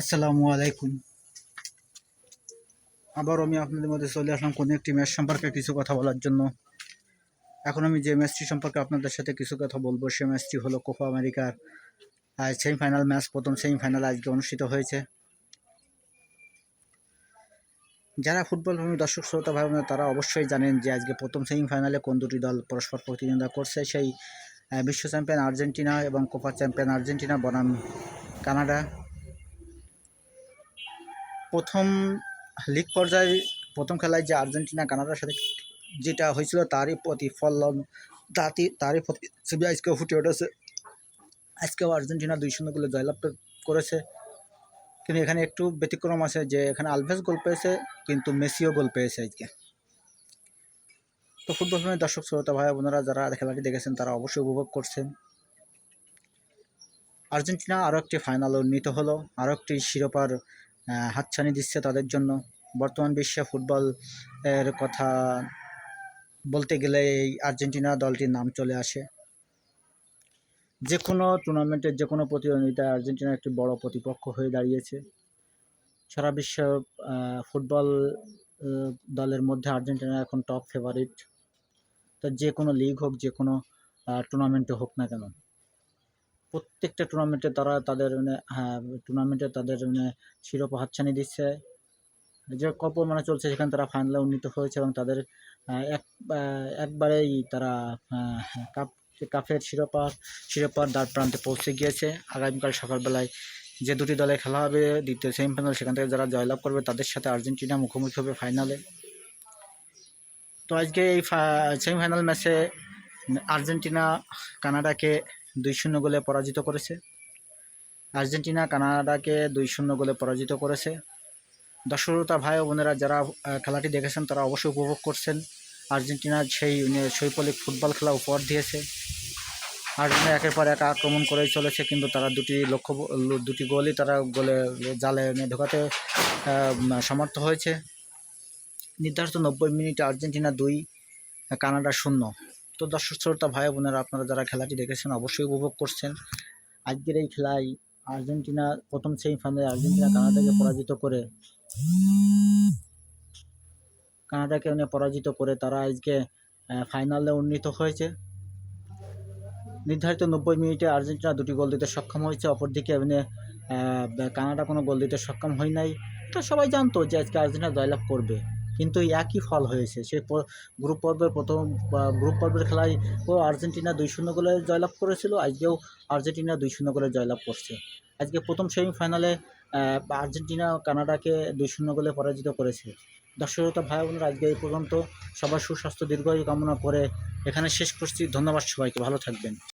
আসসালামু আলাইকুম। আবার আমি আপনাদের মধ্যে চলে আসলাম কোনো একটি ম্যাচ সম্পর্কে কিছু কথা বলার জন্য। এখন আমি যে ম্যাচটি সম্পর্কে আপনাদের সাথে কিছু কথা বলব, সে ম্যাচটি হলো কোপা আমেরিকার সেমিফাইনাল ম্যাচ, প্রথম সেমিফাইনাল আজকে অনুষ্ঠিত হয়েছে। যারা ফুটবল প্রেমী দর্শক, শ্রোতা ভাই তারা অবশ্যই জানেন যে আজকে প্রথম সেমিফাইনালে কোন দুটি দল পরস্পর প্রতিদ্বন্দ্বিতা করছে, সেই বিশ্ব চ্যাম্পিয়ন আর্জেন্টিনা এবং কোপা চ্যাম্পিয়ন আর্জেন্টিনা, বনাম কানাডা। প্রথম লিগ পর্যায়ে প্রথম খেলায় যে আর্জেন্টিনা, কানাডার সাথে যেটা হয়েছিল, তারই প্রতিফলন তারই তারই প্রতি ছবি আজকেও ফুটে উঠেছে। আজকেও আর্জেন্টিনা দুই শূন্য গোলে জয়লাভ করেছে। কিন্তু এখানে একটু ব্যতিক্রম আছে যে, এখানে আলভেজ গোল পেয়েছে, কিন্তু মেসিও গোল পেয়েছে আজকে। তো ফুটবল প্রেমী দর্শক, শ্রোতা ভাই বোনেরা, যারা খেলাটি দেখেছেন, তারা অবশ্যই উপভোগ করছেন। আর্জেন্টিনা আরও একটি ফাইনাল উন্নীত হলো, আরও একটি শিরোপার হাতছানি দিচ্ছে তাদের জন্য। বর্তমান বিশ্বে ফুটবল এর কথা বলতে গেলে এই আর্জেন্টিনা দলটির নাম চলে আসে। যে কোনো টুর্নামেন্টের যে কোনো প্রতিদ্বন্দ্বিতায় আর্জেন্টিনা একটি বড় প্রতিপক্ষ হয়ে দাঁড়িয়েছে। সারা বিশ্ব ফুটবল দলের মধ্যে আর্জেন্টিনা এখন টপ ফেভারিট তো যে কোনো লিগ হোক যে কোনো টুর্নামেন্টে হোক না কেন। প্রত্যেকটা টুর্নামেন্টে তারা তাদের মানে হ্যাঁ টুর্নামেন্টে তাদের মানে শিরোপা হাতছানি দিচ্ছে। যে কপ মানে চলছে, সেখানে তারা ফাইনালে উন্নীত হয়েছে এবং তাদের এক একবারেই তারা কাপ কাপের শিরোপা, শিরোপার দ্বার প্রান্তে পৌঁছে গিয়েছে। আগামীকাল সকালবেলায় যে দুটি দলে খেলা হবে, দ্বিতীয় সেমিফাইনাল সেখান থেকে যারা জয়লাভ করবে, তাদের সাথে আর্জেন্টিনা মুখোমুখি হবে ফাইনালে তো আজকে এই সেমিফাইনাল ম্যাচে আর্জেন্টিনা, কানাডাকে দুই শূন্য গোলে পরাজিত করেছে। আর্জেন্টিনা কানাডাকে দুই শূন্য গোলে পরাজিত করেছে। দর্শকতা ভাই বোনেরা, যারা খেলাটি দেখেছেন, তারা অবশ্যই উপভোগ করছেন। আর্জেন্টিনার সেই শৈপলিক ফুটবল খেলা উপহার দিয়েছে। আর্জেন্টিনা একের পর এক আক্রমণ করেই চলেছে, কিন্তু তারা দুটি লক্ষ্য দুটি গোলই তারা গোলে, জালে এনে ঢোকাতে সমর্থ হয়েছে। নির্ধারিত নব্বই মিনিটে আর্জেন্টিনা দুই, কানাডা শূন্য। তো দর্শক শ্রোতা, ভাই বোনেরা, আপনারা যারা খেলাটি দেখেছেন অবশ্যই উপভোগ করছেন। আজকের এই খেলায় আর্জেন্টিনা প্রথম সেমিফাইনালে আর্জেন্টিনা কানাডাকে পরাজিত করে, কানাডাকে এনে পরাজিত করে তারা আজকে ফাইনালে উন্নীত হয়েছে। নির্ধারিত নব্বই মিনিটে আর্জেন্টিনা দুটি গোল দিতে সক্ষম হয়েছে, অপরদিকে এমনি কানাডা কোনো গোল দিতে সক্ষম হয় নাই। তো সবাই জানতো যে আজকে আর্জেন্টিনা জয়লাভ করবে। কিন্তু একই ফল হয়েছে। প- গ্রুপ পর্বের প্রথম গ্রুপ পর্বের খেলায় ও আর্জেন্টিনা দুই শূন্য গোলে জয়লাভ করেছিল, আজকেও আর্জেন্টিনা দুই শূন্য গোলে জয়লাভ করছে। আজকে প্রথম সেমিফাইনালে আর্জেন্টিনা কানাডাকে দুই শূন্য গোলে পরাজিত করেছে। দর্শকতা ভাই বোনেরা, আজকে এই পর্যন্ত সবার সুস্বাস্থ্য, দীর্ঘায়ু কামনা করে এখানে শেষ করছি। ধন্যবাদ সবাইকে, ভালো থাকবেন।